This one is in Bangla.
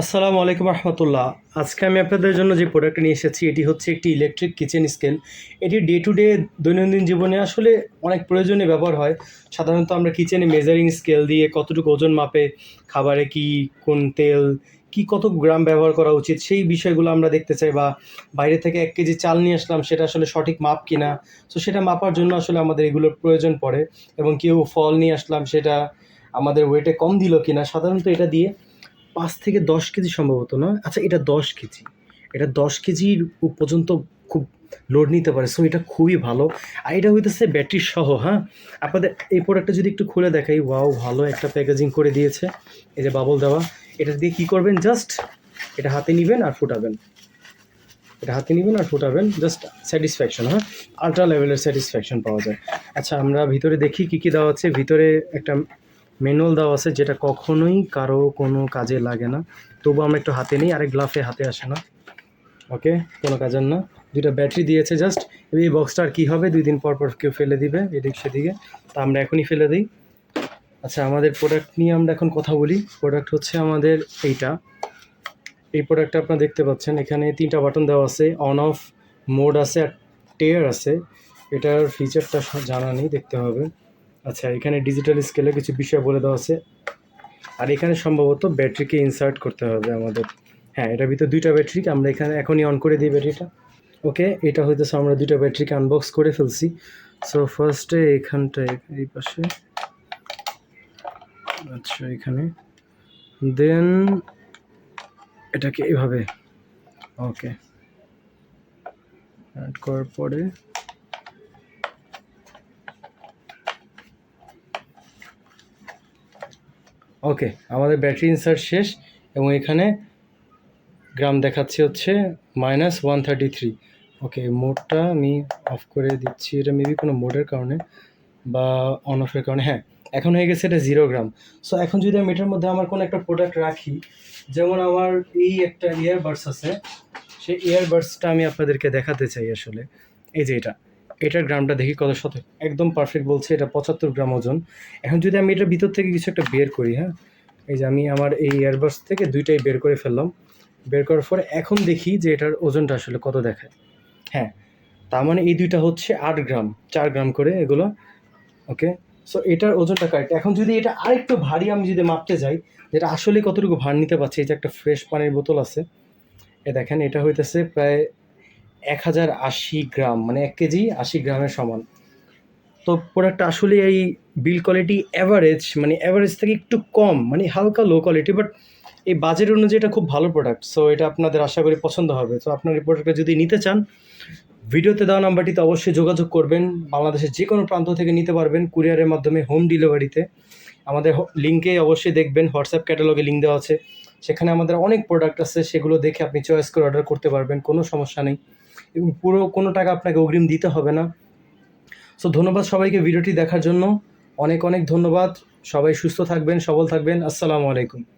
আসসালামু আলাইকুম রহমতুল্লাহ। আজকে আমি আপনাদের জন্য যে প্রোডাক্টটা নিয়ে এসেছি, এটি হচ্ছে একটি ইলেকট্রিক কিচেন স্কেল এটি ডে টু ডে দৈনন্দিন জীবনে আসলে অনেক প্রয়োজনীয় ব্যবহার হয়। সাধারণত আমরা কিচেনে মেজারিং স্কেল দিয়ে কতটুকু ওজন মাপে, খাবারে কি, কোন তেল, কি কত গ্রাম ব্যবহার করা উচিত, সেই বিষয়গুলো আমরা দেখতে চাই বা বাইরে থেকে এক কেজি চাল নিয়ে আসলাম, সেটা আসলে সঠিক মাপ কিনা। তো সেটা মাপার জন্য আসলে আমাদের এগুলোর প্রয়োজন পড়ে এবং কেউ ফল নিয়ে আসলাম, সেটা আমাদের ওয়েটে কম দিল কিনা, সাধারণত এটা দিয়ে পাঁচ থেকে দশ কেজি সম্ভবত নয়। আচ্ছা এটা দশ কেজি। এটা দশ কেজির পর্যন্ত খুব লোড নিতে পারে সো এটা খুবই ভালো। আর এটা হইতেছে ব্যাটারি সহ হ্যাঁ? আপনাদের এই প্রোডাক্টটা যদি একটু খুলে দেখাই ওয়াও ভালো একটা প্যাকেজিং করে দিয়েছে। এই যে বাবল দেওয়া, এটা দিয়ে কী করবেন? জাস্ট এটা হাতে নেবেন আর ফুটাবেন। এটা হাতে নেবেন আর ফুটাবেন জাস্ট স্যাটিসফ্যাকশন হ্যাঁ? আলট্রা লেভেলের স্যাটিসফ্যাকশন পাওয়া যায়। আচ্ছা আমরা ভিতরে দেখি কী কী দেওয়া আছে। ভিতরে একটা ম্যানুয়াল দেওয়া আছে যেটা কখনোই কারও কোনো কাজে লাগে না। তবু আমরা একটু হাতে নিই, আরেক গ্লাফে হাতে আসে না। ওকে? কোনো কাজের না। দুইটা ব্যাটারি দিয়েছে জাস্ট। এই বক্সটা আর কী হবে? দুই দিন পর পর কেউ ফেলে দিবে, এদিক সেদিকে। তা আমরা এখনই ফেলে দিই। আচ্ছা আমাদের প্রোডাক্ট নিয়ে আমরা এখন কথা বলি। প্রোডাক্ট হচ্ছে আমাদের এইটা। এই প্রোডাক্টটা আপনারা দেখতে পাচ্ছেন। এখানে তিনটা বাটন দেওয়া আছে। অন অফ মোড আছে আর টেয়ার আছে। এটার ফিচারটা জানা নেই, দেখতে হবে। আচ্ছা এখানে ডিজিটাল স্কেলে কিছু বিষয় বলে দেওয়া আছে। আর এখানে সম্ভবত ব্যাটারিকে ইনসার্ট করতে হবে আমাদের। হ্যাঁ এটার ভিতরে দুইটা ব্যাটারি আমরা এখানে এখনই অন করে দিই ব্যাটারিটা ওকে এটা হইতেছে আমরা দুইটা ব্যাটারিকে আনবক্স করে ফেলছি। সো ফার্স্টে এখানটায়, এই পাশে। আচ্ছা এখানে। দেন এটাকে এভাবে। ওকে অ্যাড করার পরে ওকে আমাদের ব্যাটারি ইনসার্ট শেষ, এবং এখানে গ্রাম দেখাচ্ছে হচ্ছে minus one thirty three okay মোডটা আমি অফ করে দিচ্ছি, এটা মেবি কোনো মোডের কারণে বা অন অফের কারণে। হ্যাঁ এখন হয়ে গেছে এটা জিরো গ্রাম সো এখন যদি আমি এটার মধ্যে আমার কোনো একটা প্রোডাক্ট রাখি, যেমন আমার এই একটা ইয়ারবাডস আছে, সেই ইয়ারবাডসটা আমি আপনাদেরকে দেখাতে চাই আসলে। এই যে এটা। এটার গ্রামটা দেখি কত শত একদম পারফেক্ট বলছে, এটা পঁচাত্তর গ্রাম ওজন। এখন যদি আমি এটার ভিতর থেকে কিছু একটা বের করি হ্যাঁ? এই যে আমি আমার এই ইয়ারবাডস থেকে দুইটাই বের করে ফেললাম। বের করার পরে এখন দেখি যে এটার ওজনটা আসলে কত দেখায়। হ্যাঁ তার মানে এই দুইটা হচ্ছে আট গ্রাম, চার গ্রাম করে এগুলো। ওকে সো এটার ওজনটা কারেক্ট এখন যদি এটা আরেকটু ভারী আমি যদি মাপতে যাই যেটা আসলে কতটুকু ভার নিতে পারছি, এই যে একটা ফ্রেশ পানির বোতল আছে। এ দেখেন, এটা হইতেছে প্রায় এক হাজার আশি গ্রাম মানে এক কেজি আশি গ্রামের সমান। তো প্রোডাক্টটা আসলে এই বিল কোয়ালিটি অ্যাভারেজ মানে অ্যাভারেজ থেকে একটু কম মানে হালকা লো কোয়ালিটি বাট এই বাজেট অনুযায়ী এটা খুব ভালো প্রোডাক্ট সো এটা আপনাদের আশা করি পছন্দ হবে। তো আপনার এই প্রোডাক্টটা যদি নিতে চান, ভিডিওতে দেওয়া নাম্বারটিতে অবশ্যই যোগাযোগ করবেন, বাংলাদেশের যে কোনো প্রান্ত থেকে নিতে পারবেন, কুরিয়ারের মাধ্যমে হোম ডেলিভারিতে আমাদের লিঙ্কে অবশ্যই দেখবেন হোয়াটসঅ্যাপ ক্যাটালগে লিঙ্ক দেওয়া আছে। সেখানে আমাদের অনেক প্রোডাক্ট আছে, সেগুলো দেখে আপনি চয়েস করে অর্ডার করতে পারবেন, কোনো সমস্যা নেই। এবং পুরো কোনো টাকা আপনাকে অগ্রিম দিতে হবে না। সো ধন্যবাদ সবাইকে ভিডিওটি দেখার জন্য। অনেক অনেক ধন্যবাদ। সবাই সুস্থ থাকবেন, সবল থাকবেন। আসসালামু আলাইকুম।